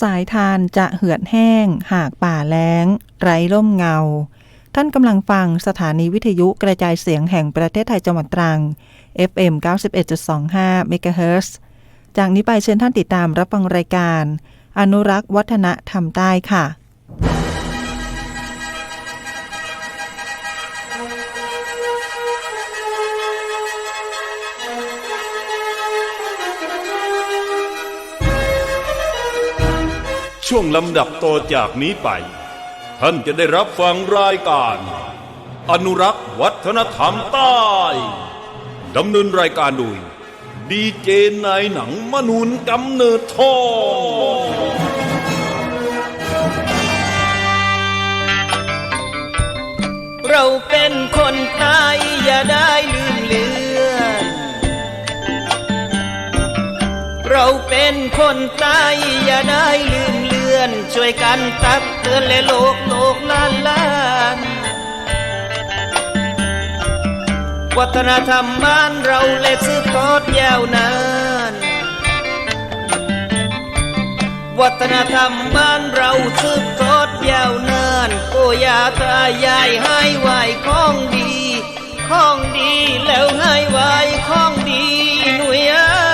สายทานจะเหือดแห้ง หากป่าแล้ง ไร้ร่มเงา ท่านกำลังฟังสถานีวิทยุกระจายเสียงแห่งประเทศไทยจังหวัดตรัง FM 91.25เมกะเฮิรตซ์จากนี้ไปเชิญท่านติดตามรับฟังรายการ อนุรักษ์วัฒนธรรมใต้ค่ะ ช่วงลำดับต่อจากนี้ไป ท่านจะได้รับฟังรายการ อนุรักษ์วัฒนธรรมใต้ดำเนินรายการโดย ดีเจนายหนังมนุนกำเนิดทองเราเป็นคนไทยอย่าได้ลืมเลือน เราเป็นคนไทยอย่าได้ลืม ช่วยกันตักเตือนและโลกโลกลานลานวัฒนธรรมบ้านเราและสืบทอดยาวนาน วัฒนธรรมบ้านเราสืบทอดยาวนานโอ้ยาตายายให้ไหวของดี ของดีแล้วให้ไหวของดีหนุ่ยเอ้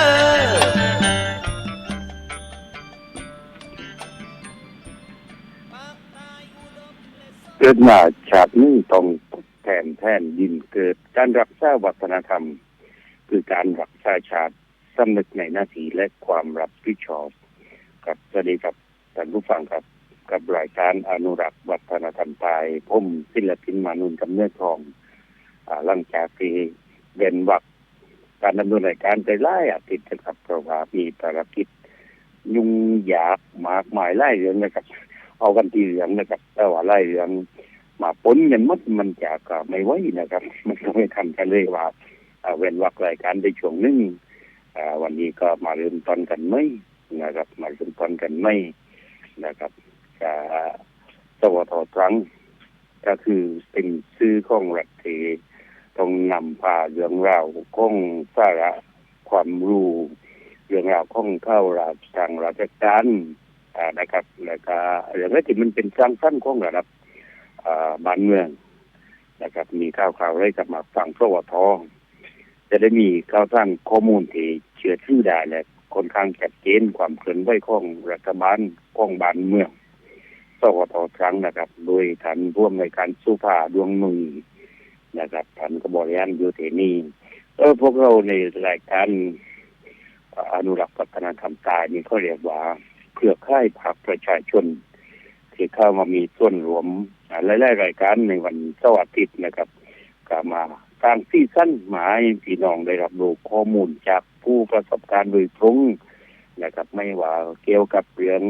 คิดมาชาตินี้ต้องทดแทนแทนดินเกิดการรักษาวัฒนธรรม คือการรักษาชาติสำนึกในหน้าที่และความรับผิดชอบกับสวัสดีครับท่านผู้ฟังครับกับรายการอนุรักษ์วัฒนธรรมไทยผมศิลปินมานุนกำเนิดทองอ่าหลังจากที่เดนวักการดำเนินรายการไปไล่อาทิตย์นะครับเพราะว่ามีภารกิจยุ่งยากมากมายไล่เรื่องนะครับ เอากันทีเหลืองนะครับแต่ว่าไล่เรื่องมาปนกันหมดมันจะก็ไม่ไหวนะครับ มันก็ไม่ทันกันเลยว่าเว้นวักรายการได้ช่วงหนึงอ่าวันนี้ก็มาเริ่มต้นกันไหมนะครับ มาเริ่มต้นกันไหมนะครับอ่าสวทตรังก็คือเป็นชื่อของรัฐที่ต้องนำพาเรื่องราวของสาระความรู้เรื่องราวของเข้าราชทางราชการ นะครับ แล้วก็เรื่องที่มันเป็นสร้างสั้นของระดับบ้านเมืองนะครับ มีข่าวข่าวอะไรกับมาฟังสวทจะได้มีข่าวสร้างข้อมูลที่เชื่อถือได้และค่อนข้างชัดเจนความเคลื่อนไหวของรัฐบาลของบ้านเมืองสวทครั้งนะครับ โดยท่านร่วมในการสุภาดวงมือนะครับท่านกบริยานยูเทนีเออพวกเราในรายการอนุรักษ์วัฒนธรรมตายนี่เขาเรียกว่า เครือข่ายพรรคประชาชนที่เข้ามามีส่วนรวมอ่าหลายๆรายการในวันเสาร์อาทิตย์นะครับก็มาสร้างซีซั่นหมายพี่น้องได้รับรู้ข้อมูลจากผู้ประสบการณ์โดยตรงนะครับ ไม่ว่าเกี่ยวกับเรื่อง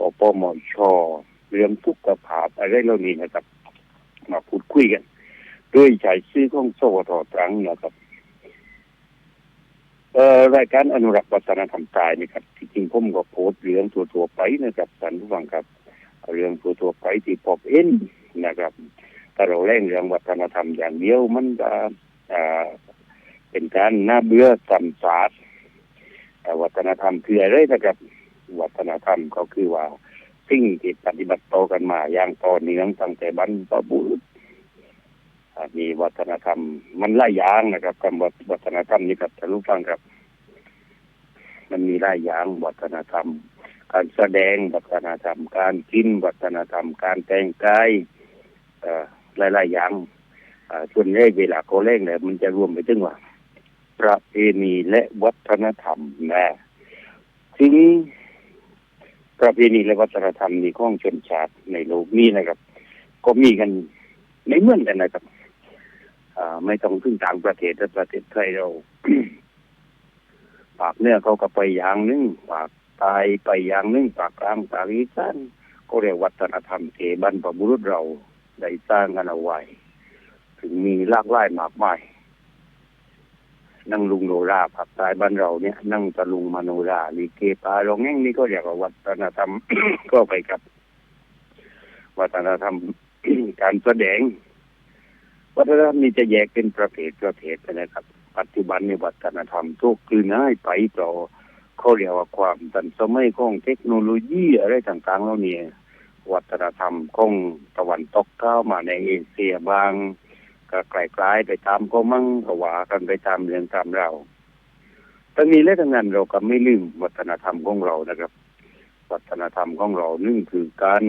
อปมชเรื่องสุกขภาพอะไรเหล่านี้นะครับ มาพูดคุยกัน ด้วยใช้ชื่อของสวทตรังนะครับ รายการอนุรักษ์วัฒนธรรมตายนี่ครับที่จริงผมก็โพสเรื่องทั่วๆไปนะครับท่านผู้ฟังครับ เรื่องทั่วๆไปที่พบเห็นนะครับถ้าเราเล่นเรื่องวัฒนธรรมอย่างเดียวมันจะอ่าเป็นการน่าเบื่อสัมสาดวัฒนธรรมคืออะไรนะครับ วัฒนธรรมก็คือว่าสิ่งที่ปฏิบัติต่อกันมาอย่างต่อเนื่องตั้งแต่บรรพบุรุษ มีวัฒนธรรม มันหลายอย่างนะครับคำว่าวัฒนธรรมนี่ครับท่านผู้ฟังครับ มันมีหลายอย่างวัฒนธรรม การแสดงวัฒนธรรม การกินวัฒนธรรม การแต่งกายอ่อหลายๆอย่างอ่าส่วนใหญ่เวลาเขาเล่นเนี่ยมันจะรวมไปถึงว่า ประเพณีและวัฒนธรรมนะถึงประเพณีและวัฒนธรรมนี่ของชนชาติในโลกนี้นะครับ ก็มีกันไม่เหมือนกันนะครับ ไม่ต้องถึงต่างประเทศแต่ประเทศไทยเราปากเนื้อเขาก็ไปอย่างหนึงปากตายไปอย่างหนึงปากกลางปากอีสานก็เรียกวัฒนธรรมที่บรรพบุรุษเราได้สร้างกันเอาไว้ถึงมีลากหลายมากมายนั่งลุงโนราภาคใต้บ้านเราเนี่ย นั่งตะลุงมโนราลีเกปาลองแง่งนี่ก็เรียกว่าวัฒนธรรมก็ไปกับ วัฒนธรรมการแสดง วัฒนธรรมนี้จะแยกเป็นประเภทประเภทไปนะครับ ปัจจุบันในวัฒนธรรมทุกคือง่ายไปต่อเขาเรียกว่าความทันสมัยของเทคโนโลยีอะไรต่างๆแล้วเนี่ยวัฒนธรรมของตะวันตกเข้ามาในเอเชียบางก็คล้ๆไปตามก็มั่งก็ว่ากันไปตามเรื่องตามเราทั้งนี้และทั้งนั้นเราก็ไม่ลืมวัฒนธรรมของเรานะครับ วัฒนธรรมของเรานึ่งคือการ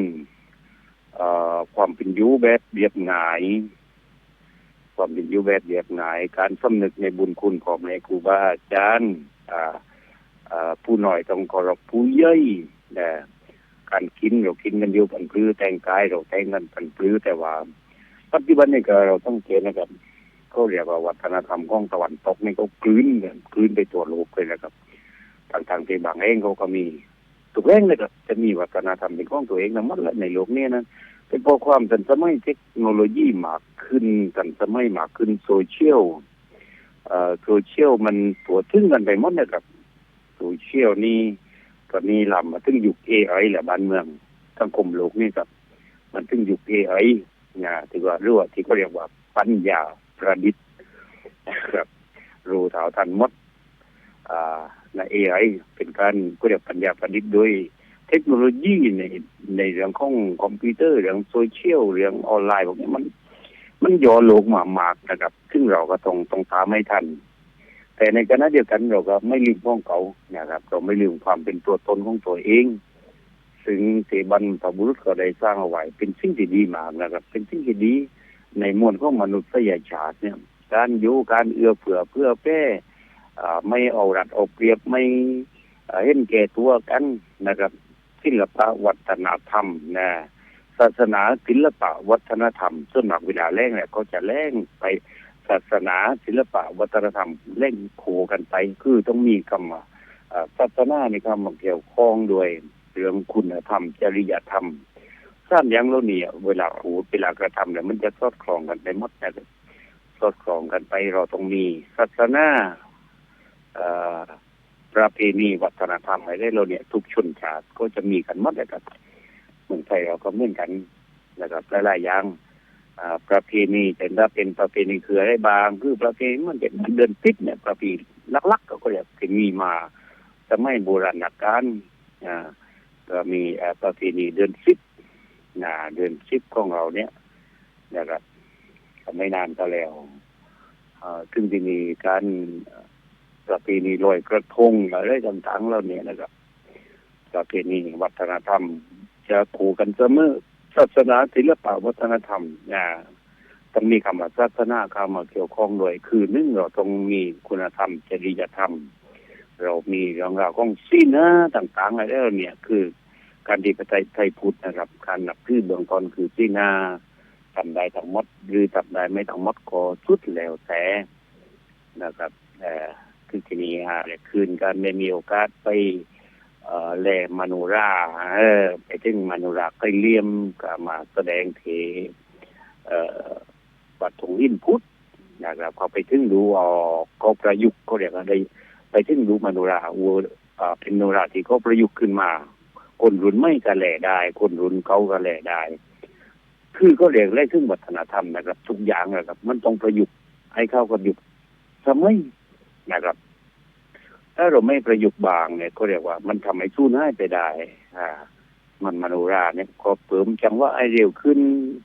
ความเป็นอยู่แบบเรียบง่าย ความเป็นอยู่แบบเรียบง่าย การสำนึกในบุญคุณของในครูบาอาจารย์อ่าอ่าผู้น้อยต้องเคารพผู้ใหญ่นะการกินเรากินกันอยู่ปันปลื้อแต่งกายเราแต่งกันปันปลื้อแต่ว่าปัจจุบันนี่ก็เราต้องเกณฑ์นะครับเขาเรียกว่าวัฒนธรรมของตะวันตกนี่เขากลืนกันกลืนไปตัวโลกเลยนะครับทางทางที่บางแห่งเขาก็มีทุกแห่งเลยครับจะมีวัฒนธรรมเป็นของตัวเองทั้งหมดและในโลกนี้นะ เป็นเพราะความทันสมัยเทคโนโลยีมากขึ้นทันสมัยมากขึ้นโซเชียลเอ่อโซเชียลมันตัวถึงกันไปหมดนะครับโซเชียลนี่ตอนนี้ลำมาถึงยุคเอไอแหละบ้านเมืองสังคมโลกนี่ครับ มันถึงยุคเอไอนะที่ว่าเรียกว่าที่เขาเรียกว่าปัญญาประดิษฐ์นะครับ รู้เท่าทันหมด อ่าในเอไอเป็นการก็เรียกปัญญาประดิษฐ์โดย เทคโนโลยีในในเรื่องของคอมพิวเตอร์เรื่องโซเชียลเรื่องออนไลน์พวกนี้มัน มันย่อโลกมามากนะครับ ซึ่งเราก็ต้องต้องตามไม่ทัน แต่ในขณะเดียวกันเราก็ไม่ลืมของเขานะครับ เราไม่ลืมความเป็นตัวตนของตัวเอง ซึ่งเทบันพบุรุษก็ได้สร้างเอาไว้ เป็นสิ่งที่ดีมากนะครับ เป็นสิ่งที่ดีในมวลของมนุษยชาติเนี่ย การอยู่การเอื้อเผื่อเพื่อแพ้อ่าไม่เอารัดเอาเปรียบไม่เห็นแก่ตัวกันนะครับ ศิลปะวัฒนธรรมนะศาสนาศิลปะวัฒนธรรมส่วนมากเวลาแรงเนี่ยเขาจะแรงไปศาสนาศิลปะวัฒนธรรมเล่งโคกันไป คือต้องมีคำว่าศาสนาในคำว่าเกี่ยวข้องด้วยเรื่องคุณธรรม จริยธรรมสร้างย่างเราเนี่ยเวลาพูดเวลากระทำเนี่ยมันจะสอดคล้องกันไปหมดนะสอดคล้องกันไปเราต้องมีศาสนาอ่อ ประเพณีวัฒนธรรมอะไรเราเนี่ย ทุกชนชาติก็จะมีกันหมดเลยครับเมืองไทยเราก็เหมือนกันนะครับหลายๆอย่างประเพณีแต่ถ้าเป็นประเพณีคืออะไรบาง คือประเพณีมันเป็นเดินพิษเนี่ย ประเพณีลักๆก็เรียมีมีมาสมัยโบราณกาลก็มีประเพณีเดือนสิบนะเดือนสิบของเราเนี่ยนะครับไม่นานก็แล้วซึ่งจะมีการ ประเพณีลอยกระทงอะไรต่างๆแล้วเนี่ยนะครับประเพณีวัฒนธรรม จะคู่กันเสมอศาสนาศิลปะวัฒนธรรมนะต้องมีคำว่าศาสนาเข้ามาเกี่ยวข้องด้วยคือหนึ่งเราต้องมีคุณธรรมจริยธรรม เรามีเรื่องราวของศีลนะต่างๆอะไรแล้วเนี่ยคือการที่ประเทศไทยพุทธนะครับ การนับถือเบื้องต้นคือศีลนะทำได้ทั้งหมดหรือทำได้ไม่ทั้งหมดก็สุดแล้วแต่นะครับเอ่อ คือทีนี้ฮะคืนการได้มีโอกาสไปเอ่อแลมโนราเออไปถึงมโนรากล้เลี่ยมก็มาแสดงเทเอ่อวัดถงอินพุทธนะครับเขาไปถึงดูออกเขาประยุกต์เขาเรียกอะไรไปถึงดูมโนราวัวอ่าเป็นโนราที่เขาประยุกต์ขึ้นมา คนรุ่นไม่ก็แหล่ได้ คนรุ่นเขาก็แหล่ได้ คือก็เรียกได้ถึงวัฒนธรรมนะครับ ทุกอย่างนะครับ มันต้องประยุกต์ให้เข้ากับยุคสมัยนะครับ ถ้าเราไม่ประยุกต์บางเนี่ยก็เรียกว่า มันทำให้สู้ง่ายไปได้อ่ามันมโนราเนี่ยก็เพิ่มจังว่าไอเร็วขึ้น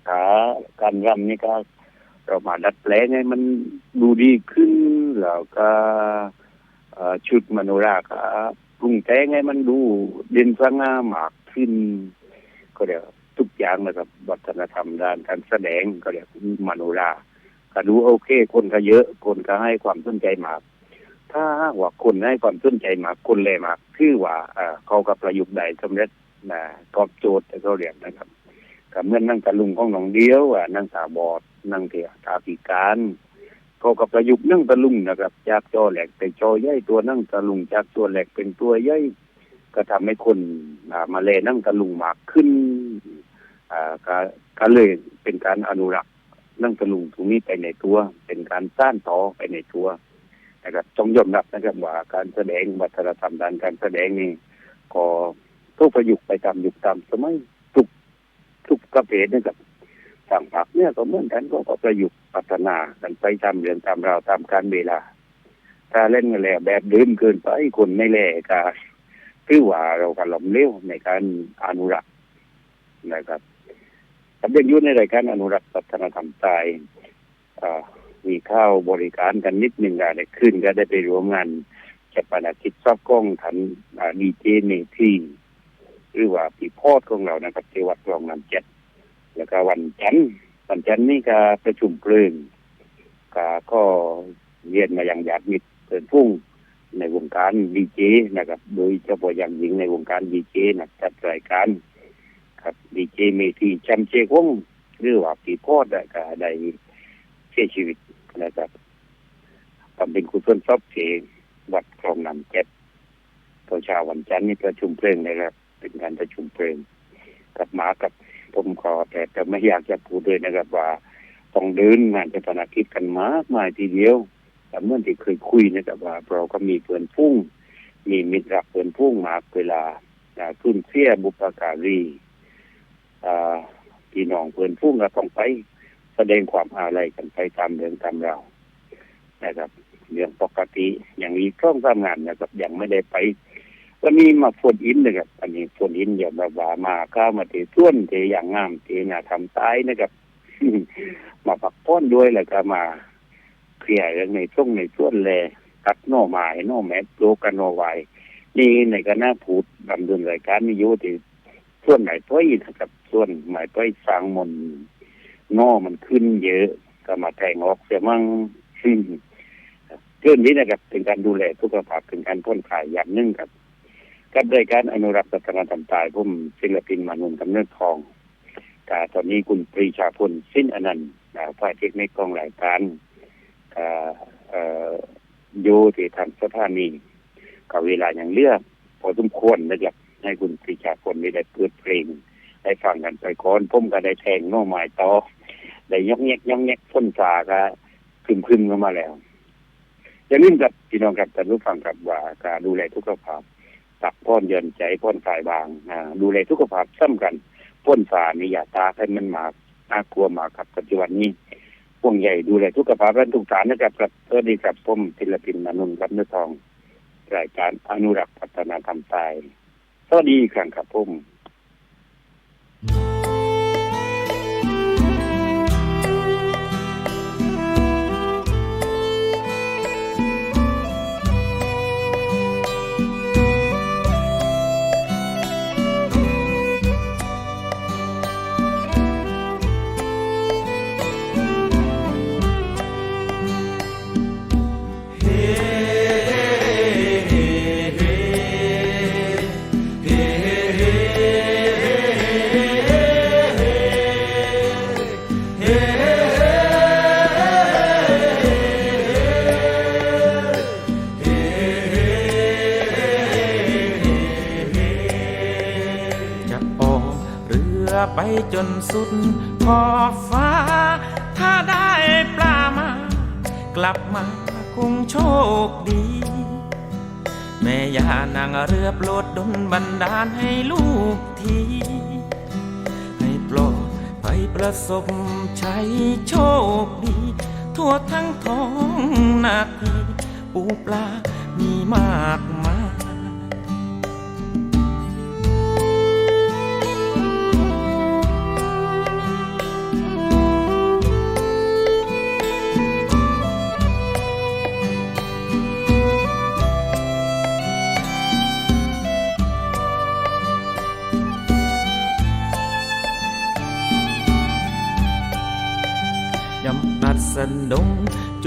ขาการรำนี่ก็ เรามาดัดแปลงให้มันดูดีขึ้นแล้วก็ชุดมโนราก็ปรุงแต่งให้มันดูเด่นสง่ามากขึ้น ก็เรียกทุกอย่างนะครับวัฒนธรรมด้านการแสดงก็เรียกมโนราก็ดูโอเค คนก็เยอะ คนก็ให้ความสนใจมาก ถ้าว่าคนให้ความสนใจมากคนแลยมากคือว่าเขากับประยุกต์ได้สำเร็จนะตอบโจทย์เขาเรียกนะครับก็เมื่อนนั่งตะลุงของหนองเดียวอะนั่งตาบอดนั่งเถียตาพิการเขากับประยุกต์นั่งตะลุงนะครับจากจอแหลกเป็นจอใหญ่ตัวนั่งตะลุงจากตัวแหลกเป็นตัวใหญ่ก็ทำให้คนมาเลนั่งตะลุงมากขึ้นอ่าก็ก็เลยเป็นการอนุรักษ์นั่งตะลุงตรงนี้ไปในตัว เป็นการสร้างต่อไปในตัว นะครับต้องยอมรับนะครับว่าการแสดงวัฒนธรรมด้านการแสดงนี่ก็ทุกประยุกต์ไปตามยุคตามสมัยทุกทุกประเภทนะครับทางผักเนี่ยก็เหมือนกันก็ก็ประยุกต์พัฒนากันไปตามเรื่องตามราวตามการเวลา ถ้าเล่นกันแล้วแบบเดิมเกินไปคนไม่แลก็ถือว่าเราก็ล้มเหลวในการอนุรักษ์นะครับครับยังอยู่ในรายการอนุรักษ์วัฒนธรรมไทยอ่า มีข้าวบริการกันนิดหนึ่งก็ได้ขึ้นก็ได้ไปร่วมงานจัดปนาคิดซอบกล้องทันดีเจเนที่หรือว่าปีพอดของเรานะครับที่วัดคลองน้ำเจ็ดแล้วก็วันจันทร์วันจันทร์นี่ก็ประชุมเพลิงก็ก็เรียนมาอย่างหยาดมิตรเปิดพุ่งในวงการดีเจนะครับ โดยเฉพาะอย่างยิ่งในวงการดีเจนะจัดรายการ ครับดีเจเมทีแชมเชคงหรือว่าปีพอดก็ได้เสียชีวิต นะครับทำเป็นคุณส่วนซอบเสวัดคลองน้ำเจ็ดตอนเช้าวันจันทร์นี่ประชุมเพลิงนะครับ เป็นการประชุมเพลิงกับหมากับผมขอแต่แต่ไม่อยากจะพูดเลยนะครับว่าต้องเดินงานจะพนาคิดกันมากมายทีเดียวแต่เมื่อที่เคยคุยนะครับว่าเราก็มีเพื่อนพุ่ง มีมิตรรักเพื่อนพุ่งมากเวลาอ่าขึ้นเสียบุปการีอ่าพี่น้องเพื่อนพุ่งก็ต้องไป แสดงความอาลัยกันไปตามเรื่องตามเราวนะครับเรื่องปกติอย่างนี้ช่องทำงานนะครับยังไม่ได้ไป วันนี้มาฝนอินนะครับอันนี้ฝนอินอย่าแบบว่ามาก้ามาเตะส่วนเตะอย่างงามเตะหน้าทำตายนะครับ มาปักป้อนด้วยแล้วก็มาเคลียร์เรื่องในช่วงในส่วนแลตัดโน่ไม้โน่แมสโลกันโนไวนี่ในคณะพูดดำเนินรายการมีอยู่ที่ส่วนไหนต้อยนะครับ ส่วนหมายต้อยสร้างมน ต์โน่มันขึ้นเยอะก็มาแทงออกเสียมั่งเรื่องนี้นะครับเป็นการดูแลสุขภาพเป็นการพ่นขายอย่างนึ่งครับกับรายการอนุรักษ์วัฒนธรรมไทยผมศิลปินมานุนกำเนิดทองแต่ตอนนี้คุณปรีชาพลสิ้นอนันต์อ่าฝ่ายเทคนิคกองรายการอ่าเอ่ออยู่ที่ทางสถานีกับเวลาอย่างเลือกพอสมควรนะครับให้คุณปรีชาพลได้เปิดเพลง ได้ฟังกันไปก่อนผมก็ได้แทงน้อไม้ต่อได้ยกแยกยกแยกพ่นสาก็คึมคึมๆเข้ามาแล้วอย่าลืมกับพี่น้องครับท่านผู้ฟังครับว่าการดูแลทุกภาพตักพ่นเยินใจพ่นกายบางดูแลสุขภาพซ้ำกันพ่นฝานี่อย่าตาให้มันมาน่ากลัวมากครับปัจจุบันนี้พวงใหญ่ดูแลสุขภาพและทุกฐานนะครับครับสวัสดีครับผมศิลปินมนุนรับเนื้อทองรายการอนุรักษ์พัฒนาธรรมไทยสวัสดีครั้งครับผม จนสุดขอบฟ้า ถ้าได้ปลามา กลับมาคงโชคดี แม่ย่านางเรือโปรดดลบันดาลให้ลูกที ให้ปลอดไปประสบชัยโชคดี ทั่วทั้งท้องนาทีปูปลามีมาก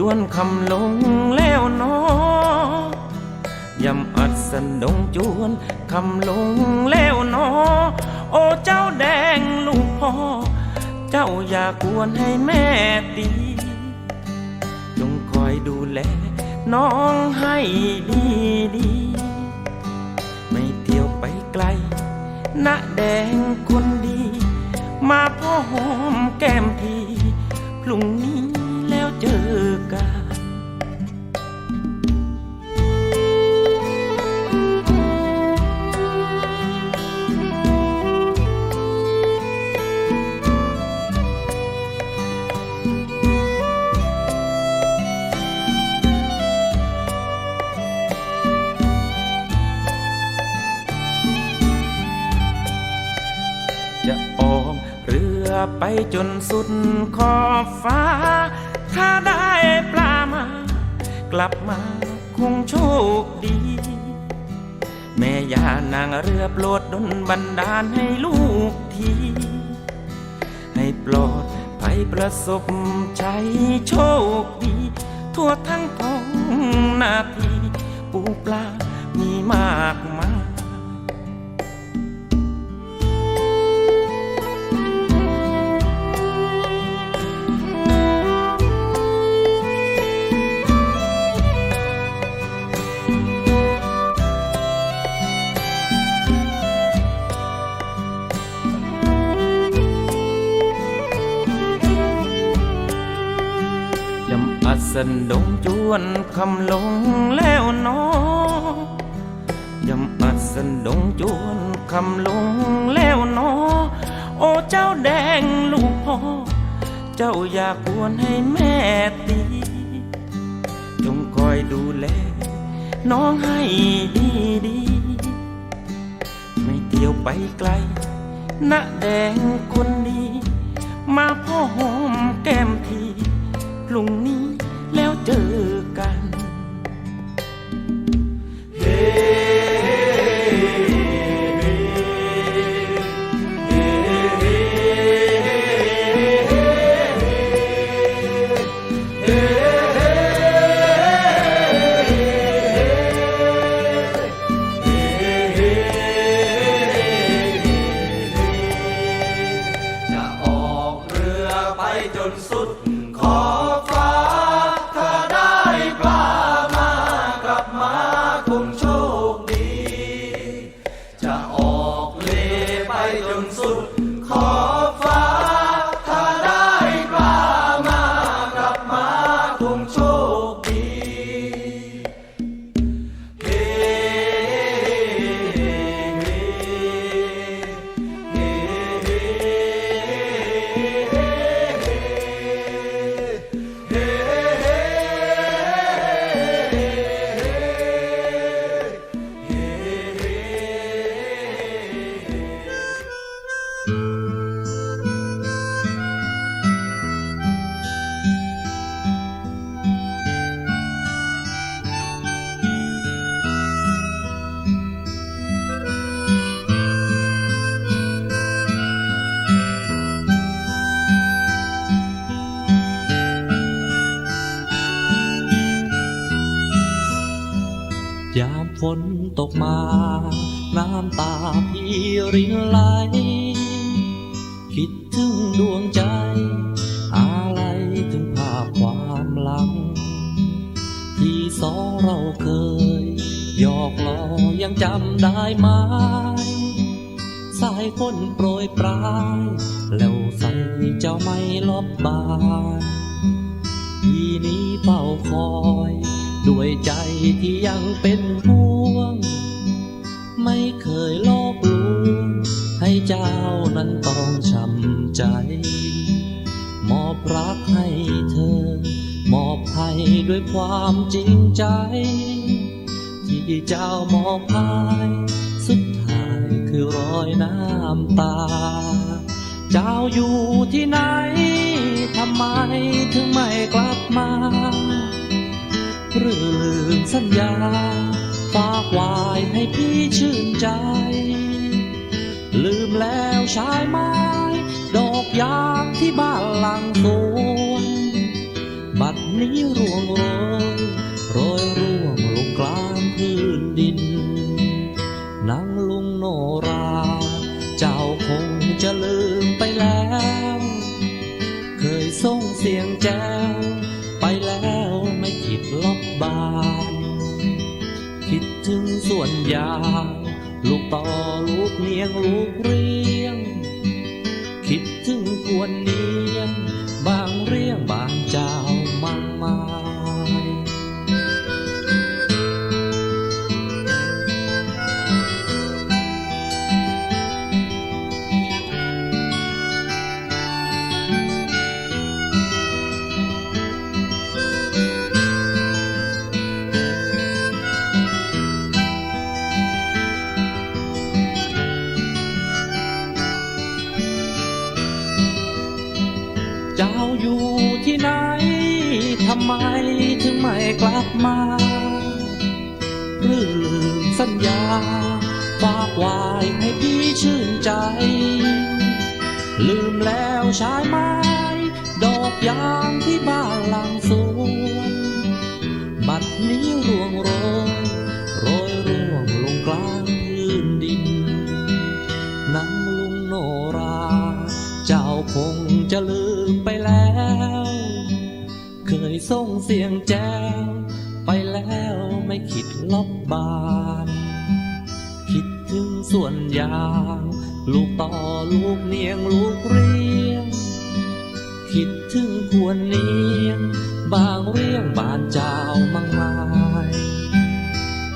วนคำลงแล้วนอยำอัดสนดงจวนคำลงแล้วนอ โอ้เจ้าแดงลูกพ่อ เจ้าอย่ากวนให้แม่ตีจงคอยดูแลน้องให้ดีดี ไม่เที่ยวไปไกลณแดงคนดี มาพ่อหอมแก้มทีพรุ่งนี้ จอกันะออกเรือไปจนสุดขอบฟ้า ถ้าได้ปลามา กลับมาคงโชคดี แม่ย่านางเรือโปรดดลบันดาลให้ลูกที ให้ปลอดภัยประสบชัยโชคดี ทั่วทั้งท้องนาที ปูปลามีมากมาย สันดงจวนคำลงแล้วเนอยำอัดสันดงจวนคำลงแล้วเนอโอ้เจ้าแดงลูกพ่อ เจ้าอยากกวนให้แม่ตี จงคอยดูแล น้องให้ดีดีไม่เที่ยวไปไกลนะแดงคนดี มาพ่อหอมแก้มทีพรุ่งนี้ แล้วเจอกันจ ด้วยใจที่ยังเป็นห่วง ไม่เคยลอกลวงให้เจ้านั้นต้องช้ำใจ มอบรักให้เธอ มอบให้ด้วยความจริงใจ ที่เจ้ามอบให้สุดท้ายคือรอยน้ำตา เจ้าอยู่ที่ไหนทำไมถึงไม่กลับมา หรือลืมสัญญา ฝากวายให้พี่ชื่นใจ ลืมแล้วชายไม้ ดอกยางที่บ้านหลังสวน บัดนี้ร่วงโรย ยาลูกต่อลูกเนียงลูกเรียง คิดถึงควร มาหรือลืมสัญญา ฝากไว้ให้พี่ชื่นใจ ลืมแล้วใช่ไหมดอกยางที่บ้านหลังสวนบัดนี้ร่วงโรยโรยร่วงลงกลางพื้นดินนังลุงโนรา เจ้าคงจะลืมไปแล้ว เคยส่งเสียงแจ้ว คิดลบบาน คิดถึงส่วนยาง ลูกต่อลูกเนียงลูกเรียง คิดถึงควรเนียง บางเรียงบานเจ้ามังมาย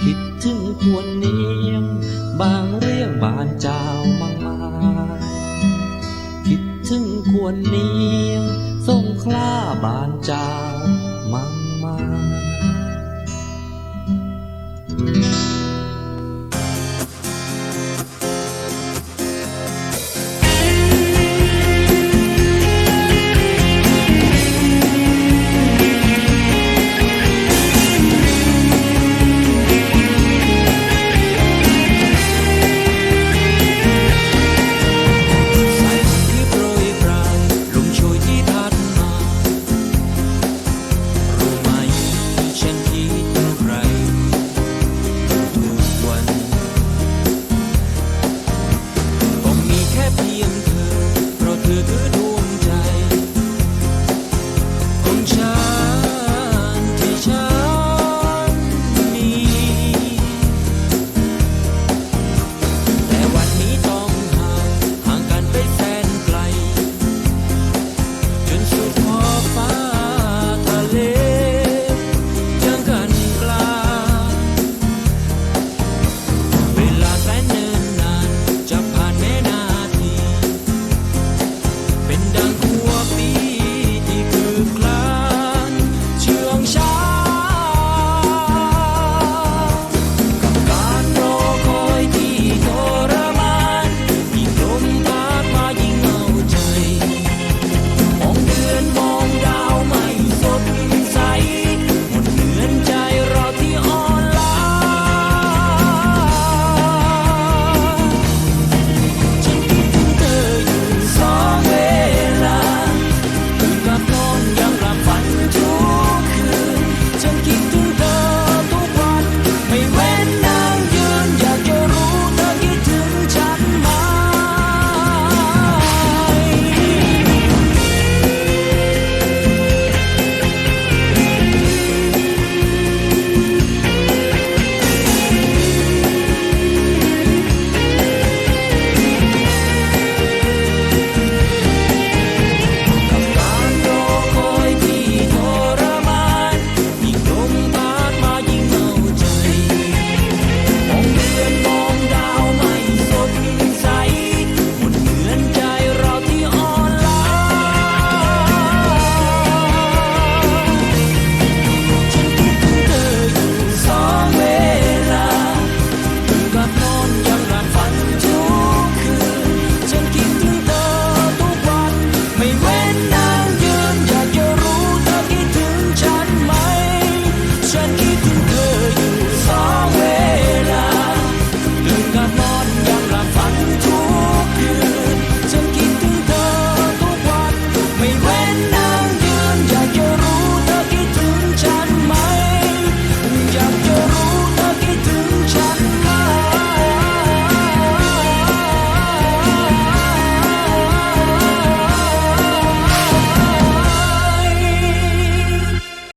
คิดถึงควรเนียง บางเรียงบานเจ้ามังมายคิดถึงควรเนียงสงขลาบานเจ้า